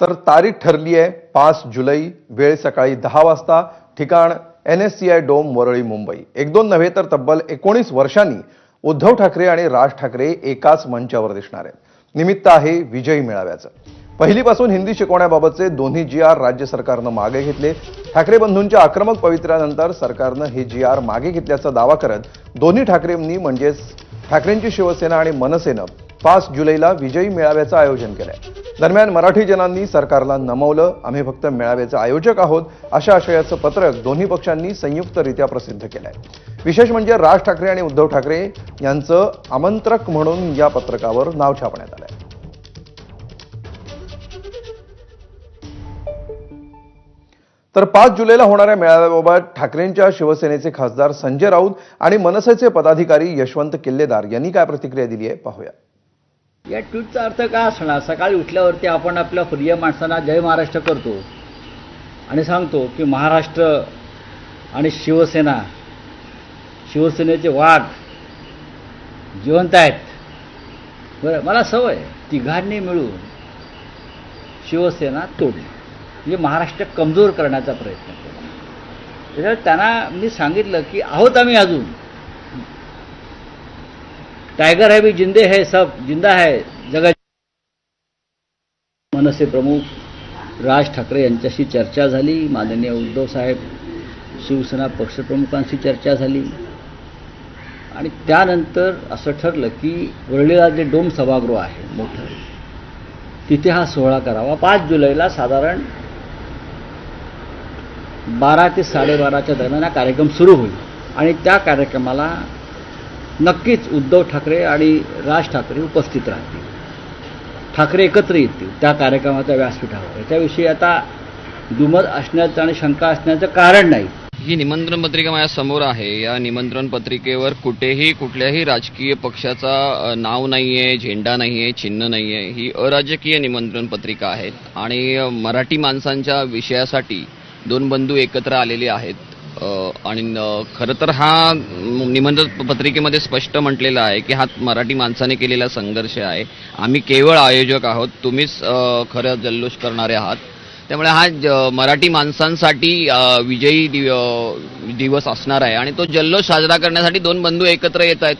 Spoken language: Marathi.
तर तारीख ठरली आहे पाच जुलै वेळ सकाळी दहा वाजता. ठिकाण N S C I dome Worli Mumbai. एक दोन नव्हे तर तब्बल एकोणीस वर्षांनी उद्धव ठाकरे आणि राज ठाकरे एकाच मंचावर दिसणार आहेत. निमित्त आहे विजयी मेळाव्याचं. पहिलीपासून हिंदी शिकवण्याबाबतचे दोन्ही जी आर राज्य सरकारनं मागे घेतले. ठाकरे बंधूंच्या आक्रमक पवित्र्यानंतर सरकारनं हे जी आर मागे घेतल्याचा दावा करत दोन्ही ठाकरेंनी म्हणजेच ठाकरेंची शिवसेना आणि मनसेनं पाच जुलैला विजयी मेळाव्याचं आयोजन केलंय. दरम्यान मराठी जनांनी सरकारला नमवलं. आम्ही फक्त मेळाव्याचे आयोजक आहोत अशा आशयाचं पत्रक दोन्ही पक्षांनी संयुक्तरित्या प्रसिद्ध केलंय. विशेष म्हणजे राज ठाकरे आणि उद्धव ठाकरे यांचं आमंत्रक म्हणून या पत्रकावर नाव छापण्यात आलंय. तर पाच जुलैला होणाऱ्या मेळाव्याबाबत ठाकरेंच्या शिवसेनेचे खासदार संजय राऊत आणि मनसेचे पदाधिकारी यशवंत किल्लेदार यांनी काय प्रतिक्रिया दिली आहे पाहूया. या ट्विटचा अर्थ काय असणार? सकाळी उठल्यावरती आपण आपल्या प्रिय माणसांना जय महाराष्ट्र करतो आणि सांगतो की महाराष्ट्र आणि शिवसेना शिवसेनेचे वाघ जिवंत आहेत. बरं मला सवय तिघांनी मिळून शिवसेना तोडली. म्हणजे महाराष्ट्र कमजोर करण्याचा प्रयत्न केला. त्याच्यावर त्यांना मी सांगितलं की आहोत आम्ही अजून. टायगर है भी जिंदे है सब जिंदा है। जगा मनसे प्रमुख राज ठाकरे यांच्याशी चर्चा झाली माननीय उद्धव साहेब शिवसेना पक्षप्रमुखांशी चर्चा झाली. आणि त्यानंतर असं ठरलं की वरळीला जे डोम सभागृह आहे मोठं तिथे हा सोहळा करावा. पाच जुलैला साधारण बारा ते साडेबाराच्या दरम्यान हा कार्यक्रम सुरू होईल. आणि त्या कार्यक्रमाला नक्कीच उद्धव ठाकरे आणि राज ठाकरे उपस्थित राहतील. ठाकरे एकत्र येतील त्या कार्यक्रमाच्या व्यासपीठावर. याच्याविषयी आता दुमत असण्याचं आणि शंका असण्याचं कारण नाही. ही निमंत्रण पत्रिका माझ्यासमोर आहे. या निमंत्रण पत्रिकेवर कुठेही कुठल्याही राजकीय पक्षाचा नाव नाही आहे झेंडा नाही आहे चिन्ह नाही आहे ही अराजकीय निमंत्रण पत्रिका आहेत. आणि मराठी माणसांच्या विषयासाठी दोन बंधू एकत्र आलेले आहेत. आणि खरं तर हा निबंध पत्रिकेमध्ये स्पष्ट म्हटलेला आहे की हा मराठी माणसाने केलेला संघर्ष आहे. आम्ही केवळ आयोजक आहोत. तुम्हीच खरं जल्लोष करणारे आहात. त्यामुळे हा ज- मराठी माणसांसाठी विजयी दिव- दिवस असणार आहे. आणि तो जल्लोष साजरा करण्यासाठी दोन बंधू एकत्र येत आहेत.